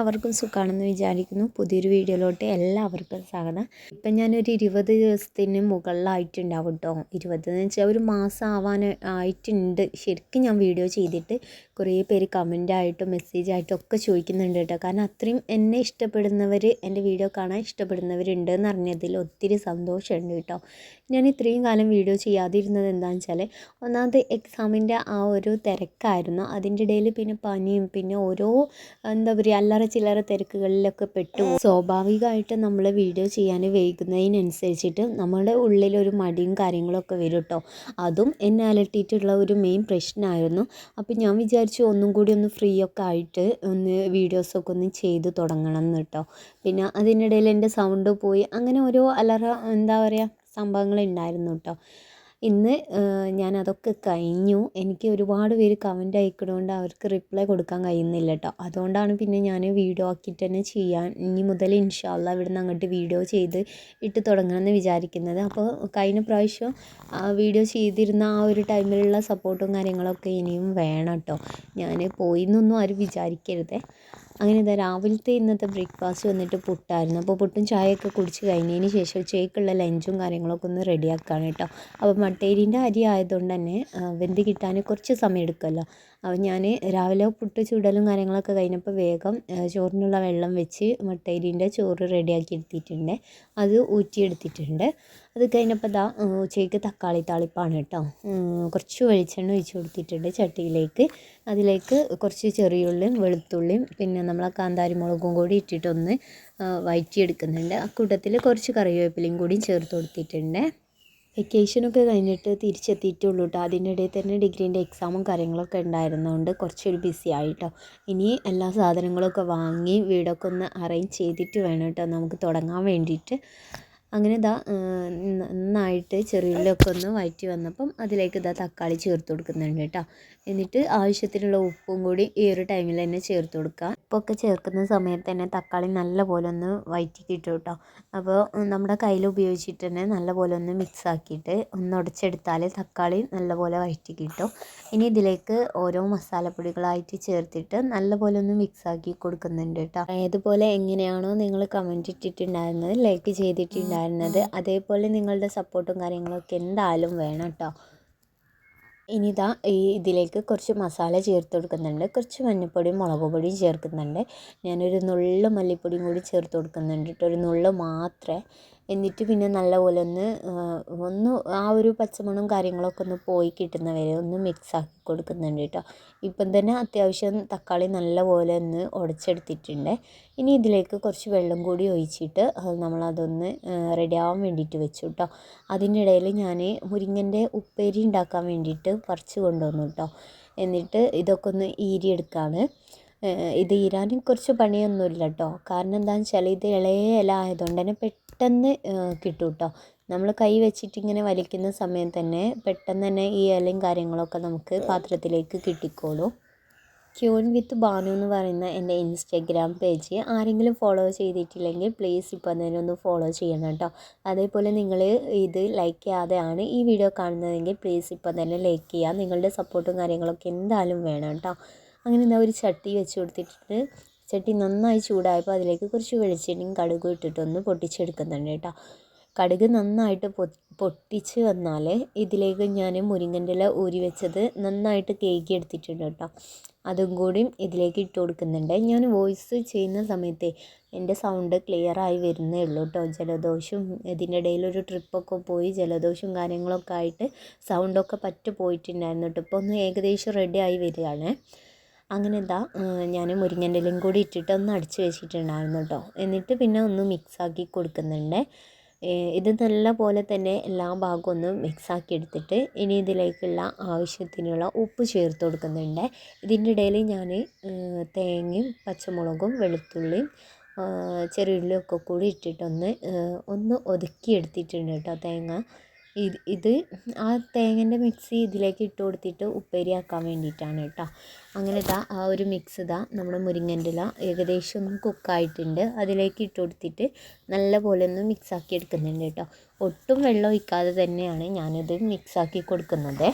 എല്ലാവർക്കും സുഖമാണെന്ന് വിചാരിക്കുന്നു. പുതിയൊരു വീഡിയോയിലോട്ട് എല്ലാവർക്കും സ്വാഗതം. ഇപ്പം ഞാനൊരു ഇരുപത് ദിവസത്തിന് മുകളിലായിട്ടുണ്ടാവും കേട്ടോ ഇരുപത് എന്ന് വെച്ചാൽ ഒരു മാസം ആവാൻ ആയിട്ടുണ്ട്. ശരിക്കും ഞാൻ വീഡിയോ ചെയ്തിട്ട് കുറേ പേര് കമന്റായിട്ടും മെസ്സേജായിട്ടും ഒക്കെ ചോദിക്കുന്നുണ്ട് കേട്ടോ കാരണം അത്രയും എന്നെ ഇഷ്ടപ്പെടുന്നവർ എന്റെ വീഡിയോ കാണാൻ ഇഷ്ടപ്പെടുന്നവരുണ്ട് എന്ന് അറിഞ്ഞതിൽ ഒത്തിരി സന്തോഷമുണ്ട് കേട്ടോ ഞാൻ ഇത്രയും കാലം വീഡിയോ ചെയ്യാതിരുന്നത് എന്താണെന്ന് വെച്ചാൽ ഒന്നാമത് എക്സാമിന്റെ ആ ഒരു തിരക്കായിരുന്നു. അതിന്റെ ഇടയിൽ പിന്നെ പനിയും പിന്നെ ഓരോ എന്താ പറയുക അല്ലറ ചില്ലറ തിരക്കുകളിലൊക്കെ പെട്ടു സ്വാഭാവികമായിട്ട് നമ്മൾ വീഡിയോ ചെയ്യാൻ വൈകുന്നതിനനുസരിച്ചിട്ട് നമ്മുടെ ഉള്ളിലൊരു മടിയും കാര്യങ്ങളൊക്കെ വരും കേട്ടോ അതും എന്നെ അലട്ടിയിട്ടുള്ള ഒരു മെയിൻ പ്രശ്നമായിരുന്നു അപ്പോൾ ഞാൻ വിചാരിച്ചു ഒന്നും കൂടി ഒന്ന് ഫ്രീ ഒക്കെ ആയിട്ട് ഒന്ന് വീഡിയോസൊക്കെ ഒന്ന് ചെയ്ത് തുടങ്ങണം എന്ന് കേട്ടോ പിന്നെ അതിനിടയിൽ എന്റെ സൗണ്ട് പോയി. അങ്ങനെ ഓരോ അലറ എന്താ പറയുക സംഭവങ്ങൾ ഉണ്ടായിരുന്നു കേട്ടോ ഇന്ന് ഞാൻ അതൊക്കെ കഴിഞ്ഞു. എനിക്ക് ഒരുപാട് പേര് കമന്റ് അയക്കണോണ്ട് അവർക്ക് റിപ്ലൈ കൊടുക്കാൻ കഴിയുന്നില്ല കേട്ടോ അതുകൊണ്ടാണ് പിന്നെ ഞാൻ വീഡിയോ ആക്കിയിട്ട് തന്നെ ചെയ്യാൻ ഇനി മുതൽ ഇൻഷാല്ല ഇവിടുന്ന് അങ്ങോട്ട് വീഡിയോ ചെയ്ത് ഇട്ട് തുടങ്ങണമെന്ന് വിചാരിക്കുന്നത്. അപ്പോൾ കഴിഞ്ഞ പ്രാവശ്യം വീഡിയോ ചെയ്തിരുന്ന ആ ഒരു ടൈമിലുള്ള സപ്പോർട്ടും കാര്യങ്ങളൊക്കെ ഇനിയും വേണം കേട്ടോ ഞാൻ പോയി എന്നൊന്നും ആരും വിചാരിക്കരുതേ. അങ്ങനെ ഇതാ രാവിലത്തെ ഇന്നത്തെ ബ്രേക്ക്ഫാസ്റ്റ് വന്നിട്ട് പുട്ടായിരുന്നു. അപ്പോൾ പുട്ടും ചായയൊക്കെ കുടിച്ച് കഴിഞ്ഞതിന് ശേഷം ഉച്ചയ്ക്കുള്ള ലഞ്ചും കാര്യങ്ങളൊക്കെ ഒന്ന് റെഡിയാക്കുകയാണ് കേട്ടോ. അപ്പോൾ മട്ടേരിന്റെ അരി ആയതുകൊണ്ട് തന്നെ വെന്ത് കിട്ടാൻ കുറച്ച് സമയം എടുക്കുമല്ലോ. അപ്പോൾ ഞാൻ രാവിലെ പുട്ട് ചുടലും കാര്യങ്ങളൊക്കെ കഴിഞ്ഞപ്പോൾ വേഗം ചോറിനുള്ള വെള്ളം വെച്ച് മട്ടേരിന്റെ ചോറ് റെഡിയാക്കി എടുത്തിട്ടുണ്ട്. അത് ഊറ്റിയെടുത്തിട്ടുണ്ട്. അത് കഴിഞ്ഞപ്പോൾ ദാ ഉച്ചയ്ക്ക് തക്കാളി താളിപ്പാണ് കേട്ടോ. കുറച്ച് വെളിച്ചെണ്ണ ഒഴിച്ച് കൊടുത്തിട്ടുണ്ട് ചട്ടിയിലേക്ക്. അതിലേക്ക് കുറച്ച് ചെറിയുള്ളിയും വെളുത്തുള്ളിയും പിന്നെ നമ്മളെ കാന്താരി മുളകും കൂടി ഇട്ടിട്ടൊന്ന് വഴറ്റിയെടുക്കുന്നുണ്ട് ആ കൂട്ടത്തിൽ കുറച്ച് കറിവേപ്പിലയും കൂടി ചേർത്ത് കൊടുത്തിട്ടുണ്ട്. വെക്കേഷനൊക്കെ കഴിഞ്ഞിട്ട് തിരിച്ചെത്തിയിട്ടുള്ളൂ കേട്ടോ അതിനിടയിൽ തന്നെ ഡിഗ്രീന്റെ എക്സാമും കാര്യങ്ങളൊക്കെ ഉണ്ടായിരുന്നതുകൊണ്ട് കുറച്ചൊരു ബിസി ആയിട്ടോ. ഇനി എല്ലാ സാധനങ്ങളൊക്കെ വാങ്ങി വീടൊക്കെ ഒന്ന് അറേഞ്ച് ചെയ്തിട്ട് വേണം കേട്ടോ നമുക്ക് തുടങ്ങാൻ വേണ്ടിയിട്ട്. അങ്ങനെ ഇതാ നന്നായിട്ട് ചെറിയ ചെറിയുള്ളിയൊക്കെ ഒന്ന് വഴറ്റി വന്നപ്പം അതിലേക്ക് ഇതാ തക്കാളി ചേർത്ത് കൊടുക്കുന്നുണ്ട് കേട്ടോ. എന്നിട്ട് ആവശ്യത്തിനുള്ള ഉപ്പും കൂടി ഈ ഒരു ടൈമിൽ തന്നെ ചേർത്ത് കൊടുക്കുക ഉപ്പൊക്കെ ചേർക്കുന്ന സമയത്ത് തന്നെ തക്കാളി നല്ലപോലെ ഒന്ന് വഴറ്റി കിട്ടും കേട്ടോ. അപ്പോൾ നമ്മുടെ കയ്യിൽ ഉപയോഗിച്ചിട്ട് തന്നെ നല്ലപോലെ ഒന്ന് മിക്സ് ആക്കിയിട്ട് ഒന്ന് ഉടച്ചെടുത്താൽ തക്കാളി നല്ലപോലെ വഴറ്റി കിട്ടും. ഇനി ഇതിലേക്ക് ഓരോ മസാലപ്പൊടികളായിട്ട് ചേർത്തിട്ട് നല്ലപോലെ ഒന്ന് മിക്സ് ആക്കി കൊടുക്കുന്നുണ്ട് കേട്ടോ. ഏതുപോലെ എങ്ങനെയാണോ നിങ്ങൾ കമന്റ് ഇട്ടിട്ടുണ്ടായിരുന്നത് ലൈക്ക് ചെയ്തിട്ടുണ്ടായിരുന്നത്. അതേപോലെ നിങ്ങളുടെ സപ്പോർട്ടും കാര്യങ്ങളൊക്കെ എന്തായാലും വേണം കേട്ടോ ഇനി ഇതാ ഈ ഇതിലേക്ക് കുറച്ച് മസാല ചേർത്ത് കൊടുക്കുന്നുണ്ട്. കുറച്ച് മഞ്ഞൾപ്പൊടിയും മുളക് പൊടിയും ചേർക്കുന്നുണ്ട്. ഞാനൊരു നുള്ളു മല്ലിപ്പൊടിയും കൂടി ചേർത്ത് കൊടുക്കുന്നുണ്ട് കേട്ടോ ഒരു നുള്ളു മാത്രമേ എന്നിട്ട് പിന്നെ നല്ലപോലെ ഒന്ന് ഒന്ന് ആ ഒരു പച്ചമണവും കാര്യങ്ങളൊക്കെ ഒന്ന് പോയി കിട്ടുന്ന വരെ ഒന്ന് മിക്സ് ആക്കി കൊടുക്കുന്നുണ്ട് കേട്ടോ. ഇപ്പം തന്നെ അത്യാവശ്യം തക്കാളി നല്ലപോലെ ഒന്ന് ഉടച്ചെടുത്തിട്ടുണ്ട്. ഇനി ഇതിലേക്ക് കുറച്ച് വെള്ളം കൂടി ഒഴിച്ചിട്ട് നമ്മളതൊന്ന് റെഡി ആവാൻ വേണ്ടിയിട്ട് വെച്ചു കേട്ടോ. അതിനിടയിൽ ഞാൻ മുരിങ്ങന്റെ ഉപ്പേരി ഉണ്ടാക്കാൻ വേണ്ടിയിട്ട് പറിച്ച് കൊണ്ടുവന്നു കേട്ടോ. എന്നിട്ട് ഇതൊക്കെ ഒന്ന് ഈരിയെടുക്കുകയാണ് ഇത് ഈരാൻ കുറച്ച് പണിയൊന്നുമില്ല കേട്ടോ കാരണം എന്താണെന്ന് വെച്ചാൽ ഇത് ഇളയ ഇല ആയതുകൊണ്ട് തന്നെ പെട്ടെന്ന് കിട്ടും കേട്ടോ നമ്മൾ കൈ വെച്ചിട്ട് ഇങ്ങനെ വലിക്കുന്ന സമയത്ത് തന്നെ പെട്ടെന്ന് തന്നെ ഈ ഇലയും കാര്യങ്ങളൊക്കെ നമുക്ക് പാത്രത്തിലേക്ക് കിട്ടിക്കോളും. ക്യൂൻ വിത്ത് ബാനു എന്ന് പറയുന്ന എന്റെ ഇൻസ്റ്റഗ്രാം പേജ് ആരെങ്കിലും ഫോളോ ചെയ്തിട്ടില്ലെങ്കിൽ പ്ലീസ് ഇപ്പോൾ തന്നെ ഒന്ന് ഫോളോ ചെയ്യണം കേട്ടോ. അതേപോലെ നിങ്ങൾ ഇത് ലൈക്ക് ചെയ്യാതെയാണ് ഈ വീഡിയോ കാണുന്നതെങ്കിൽ പ്ലീസ് ഇപ്പോൾ തന്നെ ലൈക്ക് ചെയ്യുക. നിങ്ങളുടെ സപ്പോർട്ടും കാര്യങ്ങളൊക്കെ എന്തായാലും വേണം കേട്ടോ. അങ്ങനെ എന്താ ഒരു ചട്ടി വെച്ച് കൊടുത്തിട്ട് ചട്ടി നന്നായി ചൂടായപ്പോൾ അതിലേക്ക് കുറച്ച് വെളിച്ചെണ്ണയും കടുകും ഇട്ടിട്ടൊന്ന് പൊട്ടിച്ചെടുക്കുന്നുണ്ട് കേട്ടോ. കടുക് നന്നായിട്ട് പൊട്ടിച്ച് വന്നാൽ ഇതിലേക്ക് ഞാൻ മുരിങ്ങന്റെ ഇല ഊരി വെച്ചത് നന്നായിട്ട് കേക്ക് എടുത്തിട്ടുണ്ട് കേട്ടോ. അതും കൂടി ഇതിലേക്ക് ഇട്ട് കൊടുക്കുന്നുണ്ട്. ഞാൻ വോയിസ് ചെയ്യുന്ന സമയത്തെ എന്റെ സൗണ്ട് ക്ലിയർ ആയി വരുന്നേ ഉള്ളൂ കേട്ടോ. ജലദോഷവും ഇതിന്റെ ഇടയിൽ ഒരു ട്രിപ്പൊക്കെ പോയി ജലദോഷവും കാര്യങ്ങളൊക്കെ ആയിട്ട് സൗണ്ടൊക്കെ പറ്റു പോയിട്ടുണ്ടായിരുന്നു കേട്ടോ. ഇപ്പോൾ ഒന്ന് ഏകദേശം റെഡി ആയി വരികയാണ്. അങ്ങനെ എന്താ ഞാൻ മുരിങ്ങന്റെ ഇലയും കൂടി ഇട്ടിട്ട് ഒന്ന് അടിച്ച് വെച്ചിട്ടുണ്ടായിരുന്നു കേട്ടോ എന്നിട്ട് പിന്നെ ഒന്ന് മിക്സാക്കി കൊടുക്കുന്നുണ്ട്. ഇത് നല്ല പോലെ തന്നെ എല്ലാ ഭാഗവും ഒന്ന് മിക്സാക്കി എടുത്തിട്ട് ഇനി ഇതിലേക്കുള്ള ആവശ്യത്തിനുള്ള ഉപ്പ് ചേർത്ത് കൊടുക്കുന്നുണ്ട്. ഇതിന്റെ ഇടയിൽ ഞാൻ തേങ്ങയും പച്ചമുളകും വെളുത്തുള്ളിയും ചെറിയുള്ളിയൊക്കെ കൂടി ഇട്ടിട്ടൊന്ന് ഒന്ന് ഒതുക്കി എടുത്തിട്ടുണ്ട് കേട്ടോ തേങ്ങ. ഇത് ഇത് ആ തേങ്ങേന്റെ മിക്സി ഇതിലേക്ക് ഇട്ട് കൊടുത്തിട്ട് ഉപ്പേരി ആക്കാൻ വേണ്ടിയിട്ടാണ് കേട്ടോ. അങ്ങനെ ഇതാ ആ ഒരു മിക്സ് ഇതാ നമ്മുടെ മുരിങ്ങന്റെ ഇല ഏകദേശം ഒന്ന് കുക്കായിട്ടുണ്ട് അതിലേക്ക് ഇട്ട് കൊടുത്തിട്ട് നല്ല പോലെ ഒന്ന് മിക്സാക്കി എടുക്കുന്നുണ്ട് കേട്ടോ. ഒട്ടും വെള്ളം ഒഴിക്കാതെ തന്നെയാണ് ഞാനിത് മിക്സാക്കി കൊടുക്കുന്നത്.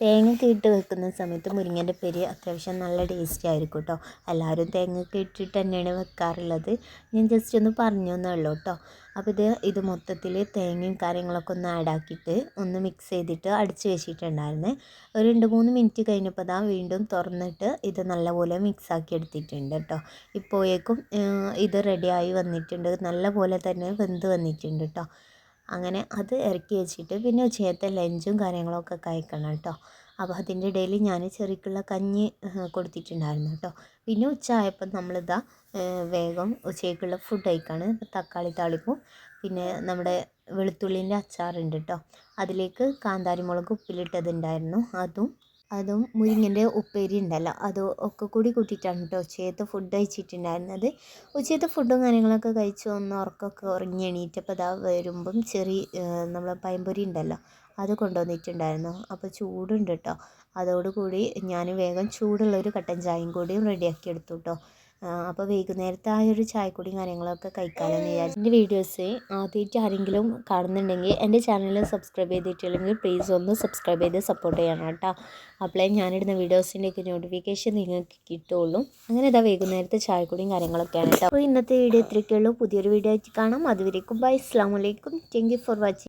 തേങ്ങയൊക്കെ ഇട്ട് വെക്കുന്ന സമയത്ത് മുരിങ്ങേന്റെ പേര് അത്യാവശ്യം നല്ല ടേസ്റ്റി ആയിരിക്കും കേട്ടോ എല്ലാവരും തേങ്ങയൊക്കെ ഇട്ടിട്ട് തന്നെയാണ് വെക്കാറുള്ളത്. ഞാൻ ജസ്റ്റ് ഒന്ന് പറഞ്ഞു എന്നേ ഉള്ളൂ കേട്ടോ അപ്പോൾ ഇത് ഇത് മൊത്തത്തിൽ തേങ്ങയും കാര്യങ്ങളൊക്കെ ഒന്ന് ആഡ് ആക്കിയിട്ട് ഒന്ന് മിക്സ് ചെയ്തിട്ട് അടിച്ച് വെച്ചിട്ടുണ്ടായിരുന്നു. ഒരു രണ്ട് മൂന്ന് മിനിറ്റ് കഴിഞ്ഞപ്പോൾ ദാ വീണ്ടും തുറന്നിട്ട് ഇത് നല്ലപോലെ മിക്സ് ആക്കി എടുത്തിട്ടുണ്ട് കേട്ടോ ഇപ്പോഴേക്കും ഇത് റെഡിയായി വന്നിട്ടുണ്ട്. നല്ലപോലെ തന്നെ വെന്ത് വന്നിട്ടുണ്ട് കേട്ടോ അങ്ങനെ അത് ഇറക്കി വെച്ചിട്ട് പിന്നെ ഉച്ചയത്തെ ലഞ്ചും കാര്യങ്ങളൊക്കെ കഴിക്കണം കേട്ടോ. അപ്പോൾ അതിന്റെ ഇടയിൽ ഞാൻ ചെറിക്കുള്ള കഞ്ഞി കൊടുത്തിട്ടുണ്ടായിരുന്നു കേട്ടോ. പിന്നെ ഉച്ച ആയപ്പോൾ നമ്മളിതാ വേഗം ഉച്ചയ്ക്കുള്ള ഫുഡ് കഴിക്കാണ്. തക്കാളി താളിപ്പും പിന്നെ നമ്മുടെ വെളുത്തുള്ളീന്റെ അച്ചാറുണ്ട് കേട്ടോ. അതിലേക്ക് കാന്താരി മുളക് ഉപ്പിലിട്ടതുണ്ടായിരുന്നു. അതും അതും മുരിങ്ങന്റെ ഉപ്പേരി ഉണ്ടല്ലോ. അത് ഒക്കെ കൂടി കൂട്ടിയിട്ടാണ് കേട്ടോ ഉച്ചയത്തെ ഫുഡ് കഴിച്ചിട്ടുണ്ടായിരുന്നത്. ഉച്ചയത്തെ ഫുഡും കാര്യങ്ങളൊക്കെ കഴിച്ച് ഒന്ന് ഉറക്കമൊക്കെ ഉറങ്ങി എണീറ്റപ്പോൾ ഇതാ വരുമ്പം ചെറിയ നമ്മളെ പയമ്പൊരി ഉണ്ടല്ലോ അത് കൊണ്ടുവന്നിട്ടുണ്ടായിരുന്നു. അപ്പോൾ ചൂടുണ്ട് കേട്ടോ. അതോടുകൂടി ഞാൻ വേഗം ചൂടുള്ള ഒരു കട്ടൻ ചായയും കൂടിയും റെഡിയാക്കി എടുത്തു കേട്ടോ. അപ്പോൾ വൈകുന്നേരത്തെ ആ ഒരു ചായക്കുടിയും കാര്യങ്ങളൊക്കെ കഴിക്കാമെന്ന് വിചാരിച്ചു. എന്റെ വീഡിയോസ് ആദ്യമായിട്ട് ആരെങ്കിലും കാണുന്നുണ്ടെങ്കിൽ എന്റെ ചാനൽ സബ്സ്ക്രൈബ് ചെയ്തിട്ടില്ലെങ്കിൽ പ്ലീസ് ഒന്ന് സബ്സ്ക്രൈബ് ചെയ്ത് സപ്പോർട്ട് ചെയ്യണം കേട്ടോ. അപ്പോഴേ ഞാനിടുന്ന വീഡിയോസിന്റെയൊക്കെ നോട്ടിഫിക്കേഷൻ നിങ്ങൾക്ക് കിട്ടുള്ളൂ അങ്ങനെ ഇതാ വൈകുന്നേരത്തെ ചായക്കുടിയും കാര്യങ്ങളൊക്കെയാണ് കേട്ടോ. അപ്പോൾ ഇന്നത്തെ വീഡിയോ ഇത്രയൊക്കെയുള്ളൂ. പുതിയൊരു വീഡിയോ ആയിട്ട് കാണാം. അതുവരേക്കും ബൈ അസ്സാം വലൈക്കും താങ്ക് യു ഫോർ വാച്ചിങ്